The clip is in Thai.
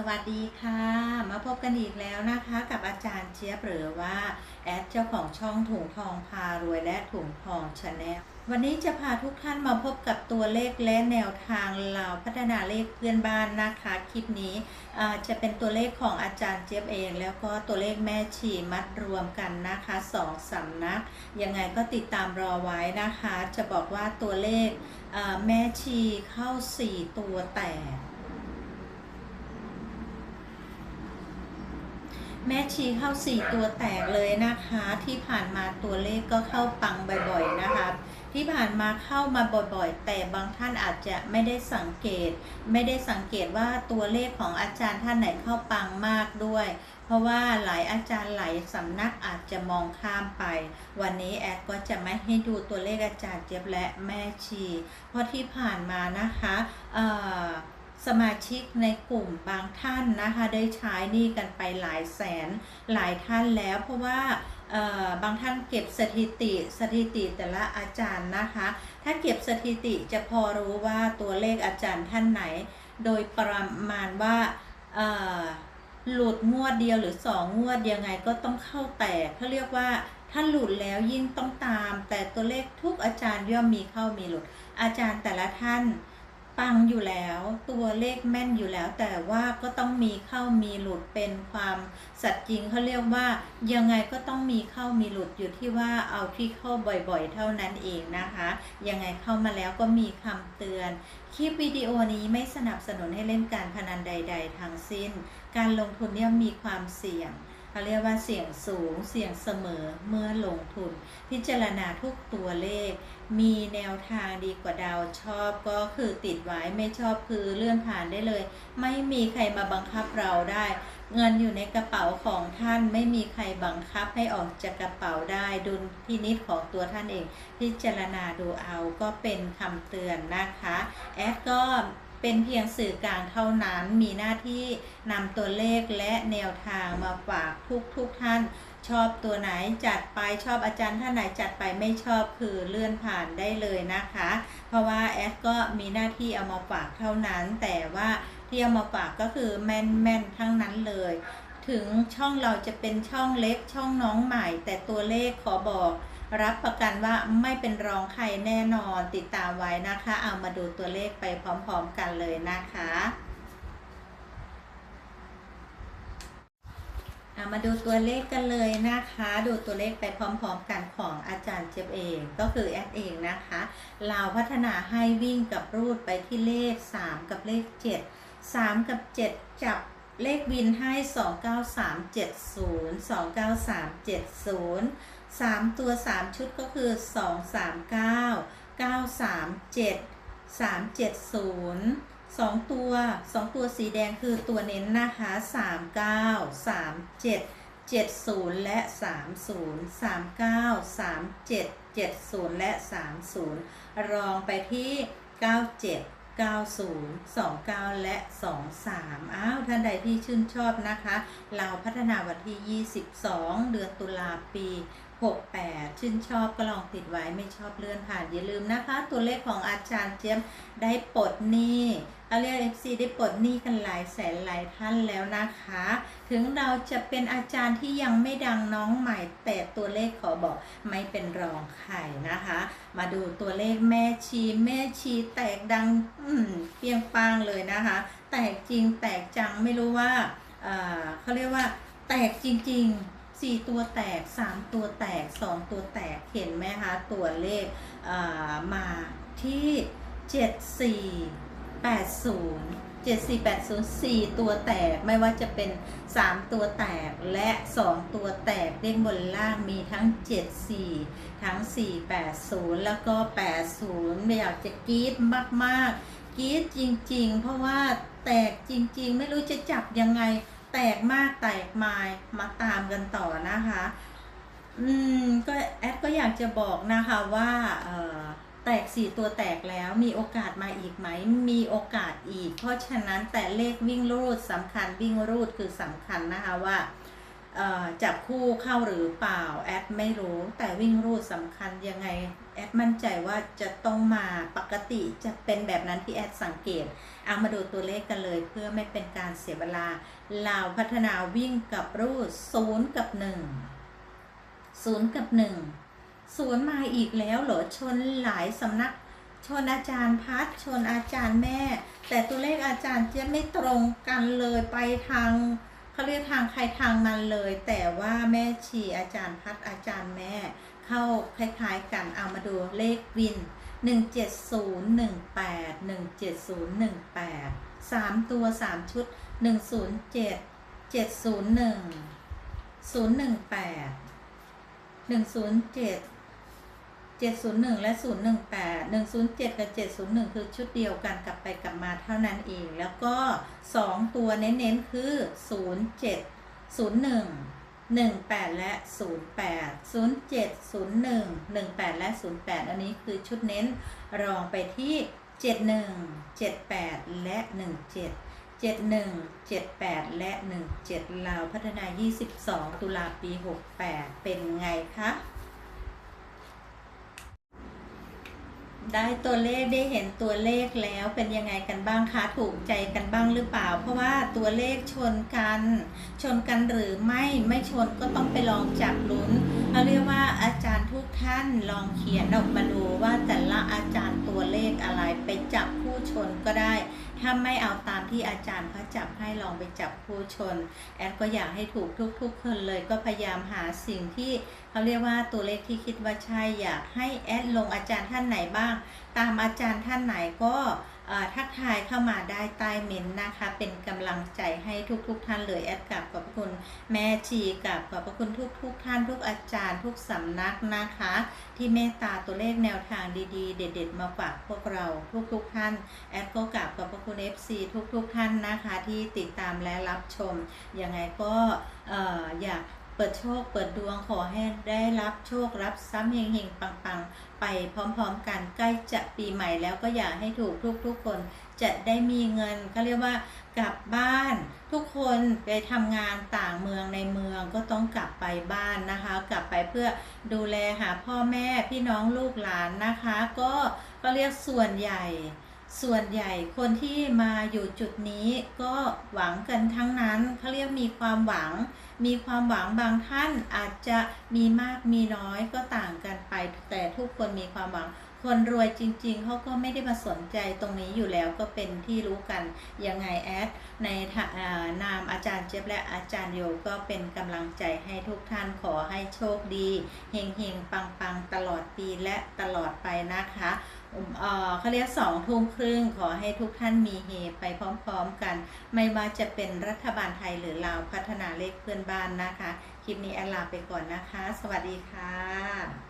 สวัสดีค่ะ มาพบกันอีกแล้วนะคะ กับอาจารย์เจี๊ยบหรือว่าแอดเจ้าของช่องถุงทองพารวยและถุงทองชาแนลวันนี้จะพาทุกท่านมาพบกับตัวเลขและแนวทางเราพัฒนาเลขเพื่อนบ้านนะคะคลิปนี้จะเป็นตัวเลขของอาจารย์เจี๊ยบเอง แล้วก็ตัวเลขแม่ชีมัดรวมกันนะคะสองสำนักยังไงก็ติดตามรอไว้นะคะ จะบอกว่าตัวเลขแม่ชีเข้า 4 ตัวแต่ แม่ชีเข้า4ตัวแตกเลยนะคะ ที่ผ่านมาตัวเลขก็เข้าปังบ่อยๆนะคะ ที่ผ่านมาเข้ามาบ่อยๆ แต่บางท่านอาจจะไม่ได้สังเกต ไม่ได้สังเกตว่าตัวเลขของอาจารย์ท่านไหนเข้าปังมากด้วย เพราะว่าหลายอาจารย์หลายสำนักอาจจะมองข้ามไป วันนี้แอดก็จะไม่ให้ดูตัวเลขอาจารย์เจี๊ยบและแม่ชี เพราะที่ผ่านมานะคะเอ่อ สมาชิกในกลุ่มบางท่านนะคะ ได้ใช้หนี่กันไปหลายแสนหลายท่านแล้ว เพราะว่าบางท่านเก็บสถิติสถิติแต่ละอาจารย์นะคะ ถ้าเก็บสถิติจะพอรู้ว่าตัวเลขอาจารย์ท่านไหน โดยประมาณว่าหลุดงวดเดียวหรือสองงวดยังไงก็ต้องเข้าแตกเขาเรียกว่าถ้าหลุดแล้วยิ่งต้องตาม แต่ตัวเลขทุกอาจารย์ย่อมมีเข้ามีหลุด อาจารย์แต่ละท่าน ปังอยู่แล้วตัวเลขแม่นอยู่แล้ว แต่ว่าก็ต้องมีเข้ามีหลุดเป็นความสัตย์จริงเขาเรียกว่า ยังไงก็ต้องมีเข้ามีหลุดอยู่ที่ว่าเอาที่เข้าบ่อยๆ เท่านั้นเองนะคะ ยังไงเข้ามาแล้วก็มีคำเตือน คลิปวิดีโอนี้ไม่สนับสนุนให้เล่นการพนันใด ๆ ทั้งสิ้น การลงทุนเนี่ยมีความเสี่ยง เขาเรียกว่าเสี่ยงสูงเสี่ยงเสมอเมื่อลงทุน พิจารณาทุกตัวเลข มีแนวทางดีกว่าดาวชอบก็คือติดไว้ไม่ชอบคือเลื่อนผ่านได้เลย ไม่มีใครมาบังคับเราได้ เงินอยู่ในกระเป๋าของท่านไม่มีใครบังคับให้ออกจากกระเป๋าได้ดุลพินิจของตัวท่านเอง พิจารณาดูเอาก็เป็นคำเตือนนะคะแอดก็ เป็นเพียงสื่อกลางเท่านั้นมีหน้าที่นำตัวเลขและแนวทางมาฝากทุกทุกๆท่าน ชอบตัวไหนจัดไปชอบอาจารย์ท่านไหนจัดไปไม่ชอบคือเลื่อนผ่านได้เลยนะคะ เพราะว่าแอดก็มีหน้าที่เอามาฝากเท่านั้น แต่ว่าที่เอามาฝากก็คือแม่นแม่นๆทั้งนั้นเลย ถึงช่องเราจะเป็นช่องเล็กช่องน้องใหม่ แต่ตัวเลขขอบอก รับประกันว่าไม่เป็นรองใครแน่นอนติดตามไว้นะคะ เอามาดูตัวเลขไปพร้อมๆกันเลยนะคะอะมาดูตัวเลขกันเลยนะคะ ดูตัวเลขไปพร้อมๆกันของอาจารย์เจ็บเองก็คือแอดเองนะคะ เราพัฒนาให้วิ่งกับรูดไปที่เลข 3 กับเลข 7 3 กับ 7 จับ เลขวินให้ 29370 29370 3 ตัว 3 ชุดก็คือ 239 937 370สองตัวสองตัวสีแดงคือตัวเน้นนะคะสามเก้าสามเจ็ดเจ็ดศูนย์และสามศูนย์สามเก้าสามเจ็ดเจ็ดศูนย์และสามศูนย์รองไปที่เก้าเจ็ดเก้าศูนย์สองเก้าและสองสามอ้าว ท่านใดที่ชื่นชอบนะคะ เราพัฒนาวันที่ 22 เดือนตุลาปี68 ชื่นชอบก็ลองติดไว้ไม่ชอบเลื่อนผ่านอย่าลืมนะคะ ตัวเลขของอาจารย์เจียมได้ปลดหนี้เอาเรียก FC ได้ปลดหนี้กันหลายแสนหลายท่านแล้วนะคะ ถึงเราจะเป็นอาจารย์ที่ยังไม่ดังน้องใหม่ แต่ตัวเลขขอบอกไม่เป็นรองใครนะคะ มาดูตัวเลขแม่ชีแม่ชีแตกดังเปียงปางเลยนะคะ แตกจริงแตกจังไม่รู้ว่าเอ่อเขาเรียกว่าแตกจริง ๆ สี่ตัวแตกสามตัวแตกสองตัวแตกเห็นไหมคะตัวเลขมาที่เจ็ดสี่แปดศูนย์เจ็ดสี่แปดศูนย์สี่ตัวแตกไม่ว่าจะเป็นสามตัวแตกและสองตัวแตกเด้งบนล่างมีทั้งเจ็ดสี่ทั้งสี่แปดศูนย์แล้วก็แปดศูนย์ไม่อยากจะกรี๊ดมากๆกรี๊ดจริง ๆ เพราะว่าแตกจริง ๆ ไม่รู้จะจับยังไง แตกมากแตกมายมาตามกันต่อนะคะ อืมก็แอดก็อยากจะบอกนะคะว่าเอ่อแตกสี่ตัวแตกแล้วมีโอกาสมาอีกไหม มีโอกาสอีก เพราะฉะนั้นแต่เลขวิ่งรูดสำคัญวิ่งรูดคือสำคัญนะคะว่า จับคู่เข้าหรือเปล่า แอดไม่รู้แต่วิ่งรูดสำคัญยังไง แอดมั่นใจว่าจะต้องมาปกติจะเป็นแบบนั้นที่แอดสังเกตเอามาดูตัวเลขกันเลยเพื่อไม่เป็นการเสียเวลาลาวพัฒนาวิ่งกับรูดศูนย์กับหนึ่งศูนย์กับหนึ่งศูนมาอีกแล้วเหรอชนหลายสำนักชนอาจารย์พัดชนอาจารย์แม่ แต่ตัวเลขอาจารย์จะไม่ตรงกันเลยไปทาง เขาเรียกทางใครทางมันเลย แต่ว่าแม่ชีอาจารย์พัดอาจารย์แม่ เข้าคล้ายๆกันเอามาดูเลขวิน 17018 17018 3 ตัว 3 ชุด 107 701 018 107 701 และ 018 107 กับ 701 คือชุดเดียวกันกลับไปกลับมาเท่านั้นเอง แล้วก็ 2 ตัวเน้นๆ คือ 07 01 18 และ 08 07 01 18 และ 08 อันนี้คือชุดเน้นรองไปที่ 71 78 และ 17 71 78 และ 17 ลาวพัฒนา 22 ตุลาปี 68 เป็นไงคะ ได้ตัวเลขได้เห็นตัวเลขแล้วเป็นยังไงกันบ้างคะถูกใจกันบ้างหรือเปล่า เพราะว่าตัวเลขชนกัน ชนกันหรือไม่ไม่ชนก็ต้องไปลองจับลุ้น เขาเรียกว่าอาจารย์ทุกท่านลองเขียนออกมาดูว่าแต่ละอาจารย์ตัวเลขอะไรไปจับผู้ชนก็ได้ ถ้าไม่เอาตามที่อาจารย์เขาจับให้ลองไปจับผู้ชน แอดก็อยากให้ถูกทุกๆคนเลยก็พยายามหาสิ่งที่เขาเรียกว่าตัวเลขที่คิดว่าใช่อยากให้แอดลงอาจารย์ท่านไหนบ้าง ตามอาจารย์ท่านไหนก็ ทักทายเข้ามาได้ใต้เมนนะคะ เป็นกำลังใจให้ทุกๆทท่านเลยแอดกับขอบพระคุณแม่ชีกับขอบพระคุณทุกๆทท่านทุกอาจารย์ทุกสำนักนะคะ ที่เมตตาตัวเลขแนวทางดีๆ เด็ด ๆ มาฝากพวกเราทุกๆท่านแอดก็กราบขอบพระคุณ FC ทุกๆท่านนะคะ ที่ติดตามและรับชมยังไงก็อออยาก เปิดโชค เปิดดวงขอให้ได้รับโชครับทรัพย์เฮงๆ ปังๆ ไปพร้อมๆกันใกล้จะปีใหม่แล้วก็อยากให้ถูกทุกๆคนจะได้มีเงินก็เรียกว่ากลับบ้าน ทุกคนไปทำงานต่างเมืองในเมืองก็ต้องกลับไปบ้านนะคะ กลับไปเพื่อดูแลหาพ่อแม่พี่น้องลูกหลานนะคะ ก็ก็เรียกส่วนใหญ่ ส่วนใหญ่คนที่มาอยู่จุดนี้ก็หวังกันทั้งนั้นเขาเรียกมีความหวัง มีความหวังบางท่านอาจจะมีมากมีน้อยก็ต่างกันไป แต่ทุกคนมีความหวัง คนรวยจริง ๆเขาก็ไม่ได้มาสนใจตรงนี้อยู่แล้วก็เป็นที่รู้กันยังไงแอดในานามอาจารย์เจี๊ยบและอาจารย์โยก็เป็นกำลังใจให้ทุกท่านขอให้โชคดีเฮงเฮงปังปังๆตลอดปีและตลอดไปนะคะอืมเออเขาเรียกสองทุ่มครึ่งขอให้ทุกท่านมีเฮไปพร้อมๆกัน ไม่ว่าจะเป็นรัฐบาลไทยหรือลาวพัฒนาเลขเพื่อนบ้านนะคะ คลิปนี้แอดลาไปก่อนนะคะ สวัสดีค่ะ